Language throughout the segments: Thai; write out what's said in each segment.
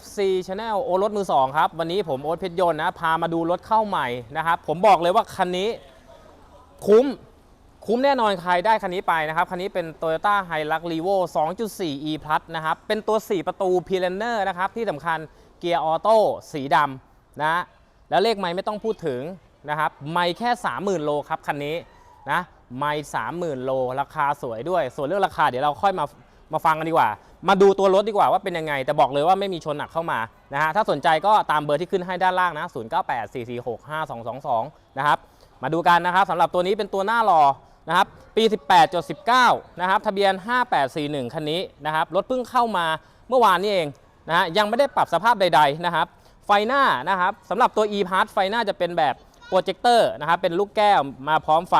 FC Channel โอรถมือ2ครับ วันนี้ผมโอ๊ตเพชรยนต์นะ พามาดูรถเข้าใหม่นะครับ ผมบอกเลยว่าคันนี้คุ้ม คุ้มแน่นอนใครได้คันนี้ไปนะครับ คันนี้เป็น Toyota Hilux Revo 2.4 e plus นะครับ เป็นตัว 4 ประตู p i l a n e r นะครับ ที่สำคัญเกียร์ออโต้สีดำนะ แล้วเลขไม่ไม่ต้องพูดถึงนะครับ ไม่แค่ 30,000 โลครับคันนี้นะ ไม่30,000 โล ราคาสวยด้วย ส่วนเรื่องราคาเดี๋ยวเราค่อยมา มาฟังกันดีกว่า มาดูตัวรถดีกว่าว่าเป็นยังไง แต่บอกเลยว่าไม่มีชนหนักเข้ามานะฮะถ้าสนใจก็ตามเบอร์ที่ขึ้นให้ด้านล่างนะ 0984465222 นะครับ มาดูกันนะครับสำหรับตัวนี้เป็นตัวหน้ารอนะครับปี 18.19 นะครับทะเบียน 5841 คันนี้นะครับรถเพิ่งเข้ามาเมื่อวานนี้เองนะฮะยังไม่ได้ปรับสภาพใด ๆ นะครับ ไฟหน้านะครับสำหรับตัว e p a s ไฟหน้าจะเป็นแบบโปรเจคเตอร์นะครับเป็นลูกแก้วมาพร้อมไฟ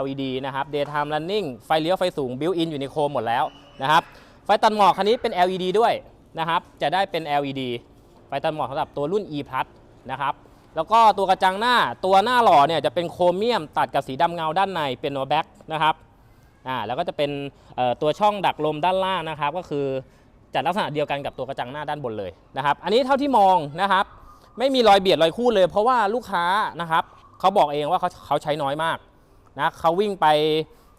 LED นะครับ daytime running ไฟเลี้ยวไฟสูง built in อยู่ในโคมหมดแล้ว นะครับไฟตัดหมอกคันนี้เป็น LED ด้วยนะครับ จะได้เป็น LED ไฟตัดหมอกสำหรับตัวรุ่น e plus นะครับแล้วก็ตัวกระจังหน้าตัวหน้าหล่อเนี่ยจะเป็นโครเมียมตัดกับสีดำเงาด้านในเป็นโนแบ็กนะครับอ่าแล้วก็จะเป็นตัวช่องดักลมด้านล่างนะครับ ก็คือจัดลักษณะเดียวกันกับตัวกระจังหน้าด้านบนเลยนะครับ อันนี้เท่าที่มองนะครับ ไม่มีรอยเบียดรอยคูดเลย เพราะว่าลูกค้านะครับเขาบอกเองว่าเขาเขาใช้น้อยมากนะเขาวิ่งไป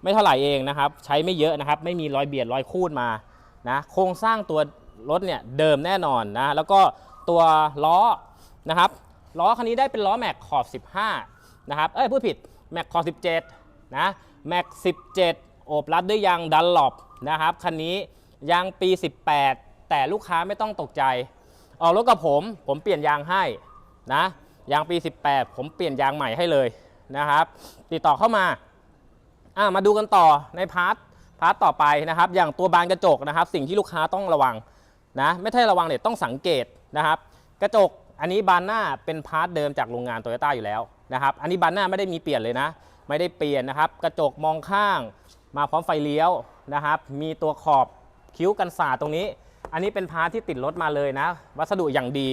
ไม่เท่าไหร่เองนะครับ ใช้ไม่เยอะนะครับ ไม่มีรอยเบียดรอยคูดมานะโครงสร้างตัวรถเนี่ยเดิมแน่นอนนะแล้วก็ตัวล้อนะครับล้อคันนี้ได้เป็นล้อแม็กขอบ 15 นะครับ เอ้ยพูดผิดแม็กขอบ17 นะแม็ก17 โอบรัดด้วยยางดันหลบนะครับคันนี้ยางปี 18 แต่ลูกค้าไม่ต้องตกใจ ออกรถกับผมผมเปลี่ยนยางให้นะยางปี 18 ผมเปลี่ยนยางใหม่ให้เลยนะครับ ติดต่อเข้ามา อะมาดูกันต่อในพาร์ทพาร์ทต่อไปนะครับ อย่างตัวบานกระจกนะครับ สิ่งที่ลูกค้าต้องระวังนะไม่ใช่ระวังเนี่ยต้องสังเกตนะครับ กระจกอันนี้บานหน้าเป็นพาร์ทเดิมจากโรงงานโตโยต้าอยู่แล้วนะครับอันนี้บานหน้าไม่ได้มีเปลี่ยนเลยนะ ไม่ได้เปลี่ยนนะครับ กระจกมองข้างมาพร้อมไฟเลี้ยวนะครับ มีตัวขอบคิ้วกันสาตรงนี้ อันนี้เป็นพาร์ทที่ติดรถมาเลยนะ วัสดุอย่างดี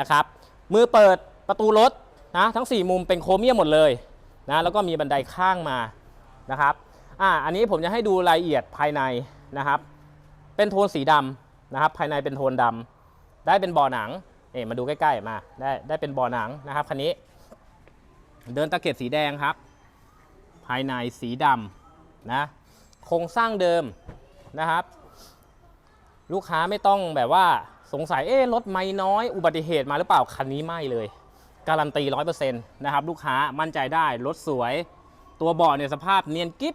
นะครับมือเปิดประตูรถนะทั้ง 4 มุมเป็นโครเมียมหมดเลยนะแล้วก็มีบันไดข้างมา นะครับอ่าอันนี้ผมจะให้ดูรายละเอียดภายในนะครับ เป็นโทนสีดำนะครับ ภายในเป็นโทนดำได้เป็นบ่อหนังเอ๋มาดูใกล้ๆมาได้ได้เป็นบ่อหนังนะครับคันนี้ เดินตะเข็บสีแดงครับ ภายในสีดำนะโครงสร้างเดิมนะครับ ลูกค้าไม่ต้องแบบว่าสงสัยเอ๊ะรถไม่น้อยอุบัติเหตุมาหรือเปล่าคันนี้ไม่เลย การันตี100%นะครับ ลูกค้ามั่นใจได้รถสวย ตัวเบาะเนี่ยสภาพเนียนกิ๊บ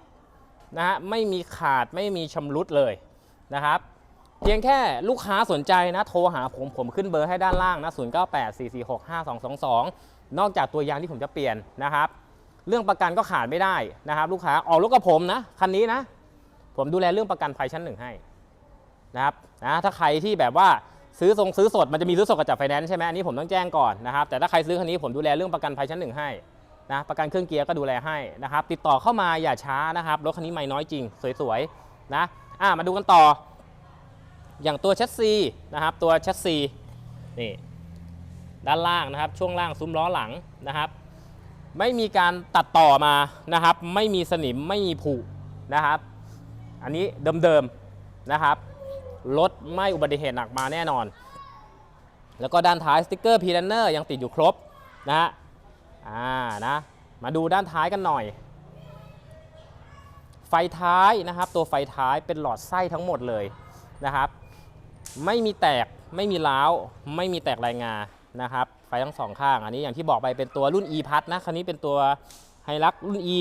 นะฮะไม่มีขาดไม่มีชำรุดเลยนะครับ เพียงแค่ลูกค้าสนใจนะโทรหาผมผมขึ้นเบอร์ให้ด้านล่างนะ0984465222 นอกจากตัวยางที่ผมจะเปลี่ยนนะครับ เรื่องประกันก็ขาดไม่ได้นะครับ ลูกค้าออกรถกับผมนะคันนี้นะ ผมดูแลเรื่องประกันภัยชั้นหนึ่งให้นะครับนะถ้าใครที่แบบว่าซื้อทรงซื้อสดมันจะมีซื้อสดกับจับไฟแนนซ์ใช่ไหมอันนี้ผมต้องแจ้งก่อนนะครับแต่ถ้าใครซื้อคันนี้ผมดูแลเรื่องประกันภัยชั้นหนึ่งให้ นะประกันเครื่องเกียร์ก็ดูแลให้นะครับติดต่อเข้ามาอย่าช้านะครับรถคันนี้ไม่น้อยจริง สวยๆนะอะมาดูกันต่อ อย่างตัวแชสซีนะครับตัวแชสซีนี่ด้านล่างนะครับช่วงล่างซุ้มล้อหลังนะครับ ไม่มีการตัดต่อมานะครับ ไม่มีสนิมไม่มีผุนะครับ อันนี้เดิมๆนะครับรถไม่อุบัติเหตุหนักมาแน่นอน แล้วก็ด้านท้ายสติกเกอร์พีแลนเนอร์ยังติดอยู่ครบนะฮะ อ่านะมาดูด้านท้ายกันหน่อย ไฟท้ายนะครับ ตัวไฟท้ายเป็นหลอดไส้ทั้งหมดเลยนะครับ ไม่มีแตกไม่มีล้าวไม่มีแตกรายงานะครับ ไฟทั้งสองข้าง อันนี้อย่างที่บอกไปเป็นตัวรุ่น e พัทนะ คันนี้เป็นตัวไฮรักรุ่น e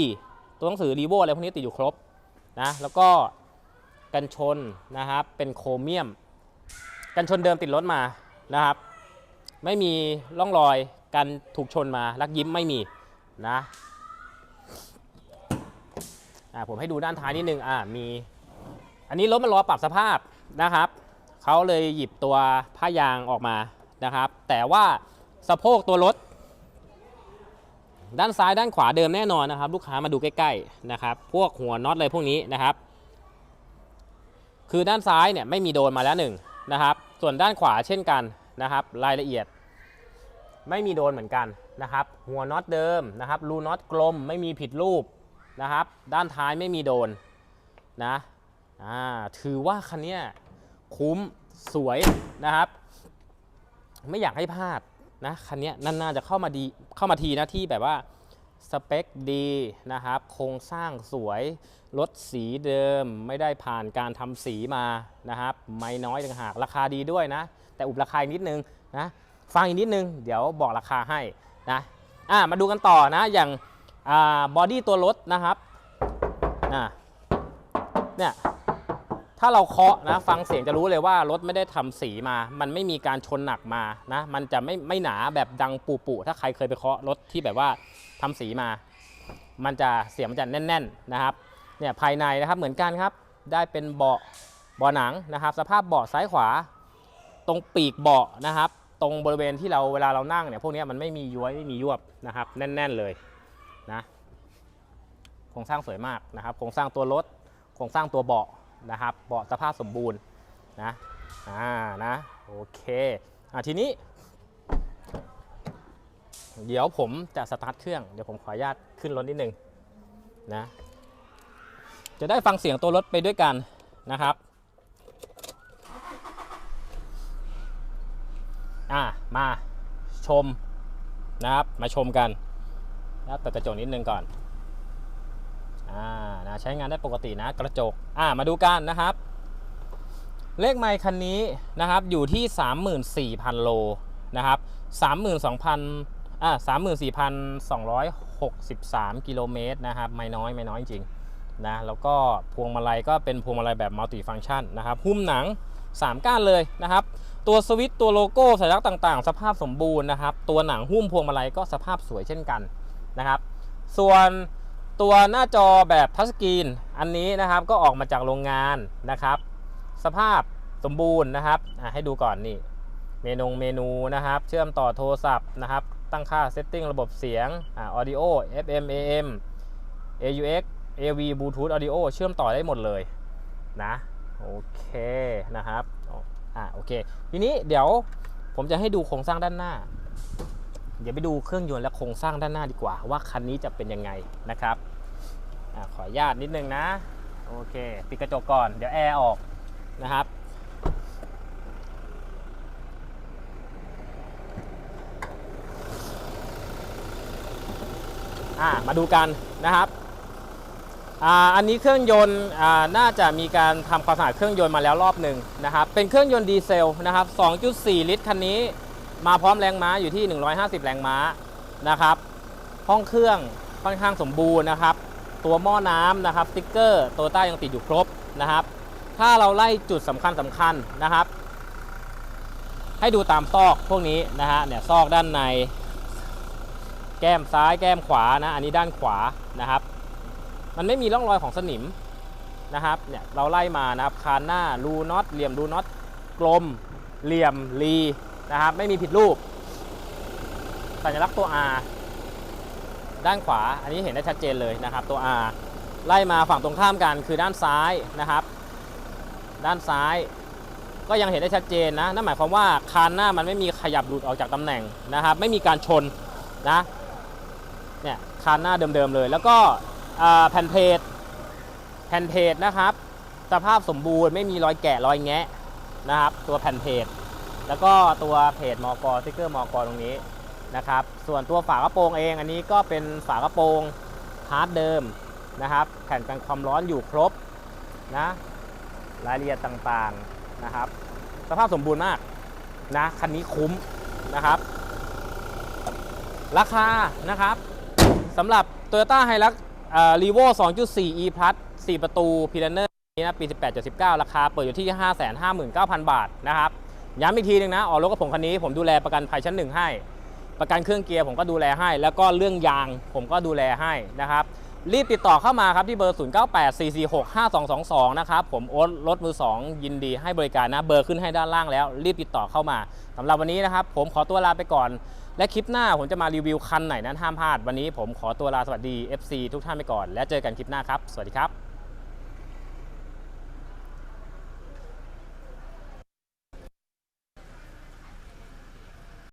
ตัวหนังสือรีโวอะไรพวกนี้ติดอยู่ครบนะแล้วก็กันชนนะครับเป็นโครเมียม กันชนเดิมติดรถมานะครับ ไม่มีร่องรอย การถูกชนมาลักยิ้มไม่มีนะผมให้ดูด้านท้ายนิดนึงอ่ามีอันนี้รถมันรอปรับสภาพนะครับเขาเลยหยิบตัวผ้ายางออกมานะครับ แต่ว่าสะโพกตัวรถ ด้านซ้ายด้านขวาเดิมแน่นอนนะครับ ลูกค้ามาดูใกล้ๆนะครับ พวกหัวน็อตอะไรพวกนี้นะครับ คือด้านซ้ายเนี่ยไม่มีโดนมาแล้วหนึ่งนะครับ ส่วนด้านขวาเช่นกันนะครับ รายละเอียด ไม่มีโดนเหมือนกันนะครับ หัวน็อตเดิมนะครับรูน็อตกลมไม่มีผิดรูปนะครับ ด้านท้ายไม่มีโดนนะอ่าถือว่าคันนี้คุ้มสวยนะครับ ไม่อยากให้พลาดนะคันนี้นานๆจะเข้ามาดีเข้ามาทีนะที่แบบว่าสเปคดีนะครับ โครงสร้างสวยรถสีเดิมไม่ได้ผ่านการทำสีมานะครับ ไม่น้อยต่างหากราคาดีด้วยนะ แต่อุบราคาอีกนิดนึงนะ ฟังอีกนิดนึง เดี๋ยวบอกราคาให้นะอะมาดูกันต่อนะอย่างบอดี้ตัวรถนะครับอะเนี่ยถ้าเราเคาะนะฟังเสียงจะรู้เลยว่ารถไม่ได้ทำสีมา มันไม่มีการชนหนักมานะมันจะไม่ไม่หนาแบบดังปูปูถ้าใครเคยไปเคาะรถที่แบบว่าทำสีมา มันจะเสียงมันจะแน่น ๆนะครับเนี่ยภายในนะครับเหมือนกันครับ ได้เป็นเบาะเบาะหนังนะครับ สภาพเบาะซ้ายขวา ตรงปีกเบาะนะครับ ตรงบริเวณที่เราเวลาเรานั่งเนี่ยพวกนี้มันไม่มีย้วยไม่มียวบนะครับ แน่น ๆเลยนะโครงสร้างสวยมากนะครับโครงสร้างตัวรถโครงสร้างตัวเบาะนะครับ เบาะสภาพสมบูรณ์นะอ่านะโอเคอะทีนี้ เดี๋ยวผมจะสตาร์ทเครื่องเดี๋ยวผมขออนุญาตขึ้นรถนิดนึงนะจะได้ฟังเสียงตัวรถไปด้วยกันนะครับ อ่ามาชมนะครับมาชมกันแล้วเปิดกระจกนิดนึงก่อนอ่านะใช้งานได้ปกตินะกระจกอ่ามาดูกันนะครับ เลขไมค์คันนี้นะครับอยู่ที่ 34,000 โลนะครับ32,000อ่า34,263 กิโลเมตรนะครับไม่น้อยไม่น้อยจริงนะแล้วก็พวงมาลัยก็เป็นพวงมาลัยแบบมัลติฟัง c t ชันนะครับหุ้มหนัง 3 ก้านเลยนะครับ ตัวสวิตตัวโลโก้สัญลักษณ์ต่างๆ สภาพสมบูรณ์นะครับ ตัวหนังหุ้มพวงมาลัยก็สภาพสวยเช่นกันนะครับ ส่วนตัวหน้าจอแบบทัชสกรีนอันนี้นะครับก็ออกมาจากโรงงานนะครับ สภาพสมบูรณ์นะครับให้ดูก่อนนี่เมนูเมนูนะครับ เชื่อมต่อโทรศัพท์นะครับ ตั้งค่าเซตติ้งระบบเสียงอ่า audio FM AM AUX AV Bluetooth audio เชื่อมต่อได้หมดเลยนะ โอเคนะครับอ่าโอเค ทีนี้เดี๋ยวผมจะให้ดูโครงสร้างด้านหน้า เดี๋ยวไปดูเครื่องยนต์และโครงสร้างด้านหน้าดีกว่า ว่าคันนี้จะเป็นยังไงนะครับอาขออนุญาตนิดนึงนะโอเคปิดกระจกก่อนเดี๋ยวแอร์ออกนะครับอ่ามาดูกันนะครับ อันนี้เครื่องยนต์น่าจะมีการทำความสะอาดเครื่องยนต์มาแล้วรอบหนึ่งนะครับ เป็นเครื่องยนต์ดีเซลนะครับ 2.4 ลิตรคันนี้มาพร้อมแรงม้าอยู่ที่ 150 แรงม้านะครับ ห้องเครื่องค่อนข้างสมบูรณ์นะครับ ตัวหม้อน้ำนะครับสติ๊กเกอร์โตต้ายังติดอยู่ครบนะครับ ถ้าเราไล่จุดสำคัญสำคัญนะครับ ให้ดูตามซอกพวกนี้นะฮะเนี่ยซอกด้านใน แก้มซ้ายแก้มขวานะ อันนี้ด้านขวานะครับ มันไม่มีร่องรอยของสนิมนะครับเนี่ยเราไล่มานะครับคานหน้ารูน็อตเหลี่ยมรูน็อตกลม เหลี่ยมรีนะครับไม่มีผิดรูป สัญลักษณ์ตัว R ด้านขวาอันนี้เห็นได้ชัดเจนเลยนะครับตัว R ไล่มาฝั่งตรงข้ามกันคือด้านซ้ายนะครับ ด้านซ้ายก็ยังเห็นได้ชัดเจนนะนั่นหมายความว่าคานหน้ามันไม่มีขยับหลุดออกจากตำแหน่งนะครับ ไม่มีการชนนะเนี่ยคานหน้าเดิมๆเลย แล้วก็ แผ่นเพจแผ่นเพจนะครับ สภาพสมบูรณ์ไม่มีรอยแกะรอยแงะนะครับ ตัวแผ่นเพจแล้วก็ตัวเพจมอกสติ๊กเกอร์มอกตรงนี้นะครับ ส่วนตัวฝากระโปรงเอง อันนี้ก็เป็นฝากระโปรงพาร์ทเดิมนะครับ แผ่นกันความร้อนอยู่ครบนะรายละเอียดต่างๆนะครับ สภาพสมบูรณ์มากนะคันนี้คุ้มนะครับ ราคานะครับสำหรับ Toyota Hilux รีโว2.4 e plus 4 ประตู p i l a n e r นี้นะปี 18.19ราคาเปิดอยู่ที่ 559,000 บาทนะครับย้ำอีกทีหนึงนะออกรถกับผมคันนี้ผมดูแลประกันภัยชั้นหนึ่งให้ ประกันเครื่องเกียร์ผมก็ดูแลให้ แล้วก็เรื่องยางผมก็ดูแลให้นะครับรีบติดต่อเข้ามาครับที่เบอร์ 0984465222 นะครับผมโอ๊ตรถมือ 2 ยินดีให้บริการนะ เบอร์ขึ้นให้ด้านล่างแล้ว รีบติดต่อเข้ามาสำหรับวันนี้นะครับ ผมขอตัวลาไปก่อน และคลิปหน้าผมจะมารีวิวคันไหนนั้นห้ามพลาด วันนี้ผมขอตัวลาสวัสดี FC ทุกท่านไปก่อน และเจอกันคลิปหน้าครับ สวัสดีครับ